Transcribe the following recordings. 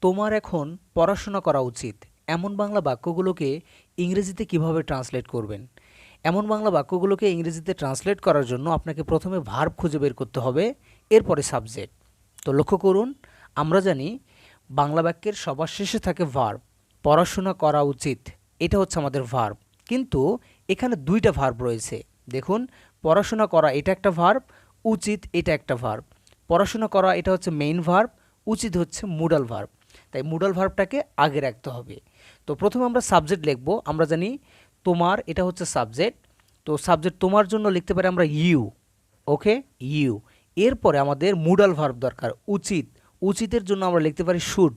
তোমার এখন পড়াশোনা করা উচিত। এমন বাংলা বাক্যগুলোকে ইংরেজিতে কীভাবে ট্রান্সলেট করবেন? এমন বাংলা বাক্যগুলোকে ইংরেজিতে ট্রান্সলেট করার জন্য আপনাকে প্রথমে ভার্ব খুঁজে বের করতে হবে, এরপরে সাবজেক্ট। তো লক্ষ্য করুন, আমরা জানি বাংলা বাক্যের সবার শেষে থাকে ভার্ব। পড়াশোনা করা উচিত, এটা হচ্ছে আমাদের ভার্ব। কিন্তু এখানে দুইটা ভার্ব রয়েছে। দেখুন, পড়াশোনা করা এটা একটা ভার্ব, উচিত এটা একটা ভার্ব। পড়াশোনা করা এটা হচ্ছে মেইন ভার্ব, উচিত হচ্ছে মুডাল ভার্ব। তাই মুডাল ভার্বটাকে আগে রাখতে হবে। তো প্রথমে আমরা সাবজেক্ট লিখব, আমরা জানি তোমার, এটা হচ্ছে সাবজেক্ট, তো সাবজেক্ট তোমার জন্য লিখতে পারি আমরা ইউ, ওকে? ইউ। এরপরে আমাদের মুডাল ভার্ব দরকার, উচিত। উচিতের জন্য আমরা লিখতে পারি should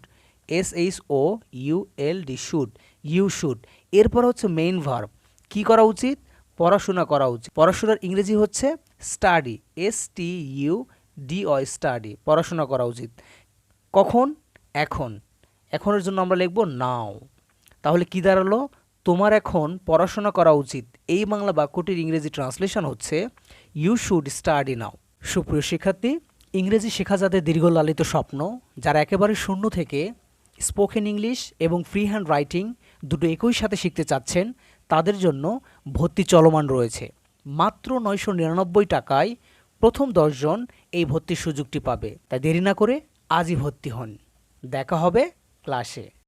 S H O U L D should, you should. এরপর হচ্ছে মেইন ভার্ব, কি করা উচিত? পড়াশোনা করা উচিত। পড়াশোনার ইংরেজি হচ্ছে study S T U D O study, পড়াশোনা করা উচিত। কখন? এখন। এখনের জন্য আমরা লিখব নাও। তাহলে কি দাঁড়াল? তোমার এখন পড়াশোনা করা উচিত। এই বাংলা বাক্যটির ইংরেজি ট্রান্সলেশন হচ্ছে ইউ শুড স্টাডি নাও সুপ্রিয় শিক্ষার্থী, ইংরেজি শেখা যাদের দীর্ঘ লালিত স্বপ্ন, যারা একেবারে শূন্য থেকে স্পোকেন ইংলিশ এবং ফ্রি হ্যান্ড রাইটিং দুটো একই সাথে শিখতে চাচ্ছেন, তাদের জন্য ভর্তি চলমান রয়েছে। মাত্র নয়শো নিরানব্বই টাকায় প্রথম দশজন এই ভর্তির সুযোগটি পাবে। তাই দেরি না করে আজই ভর্তি হন। দেখা হবে ক্লাসে।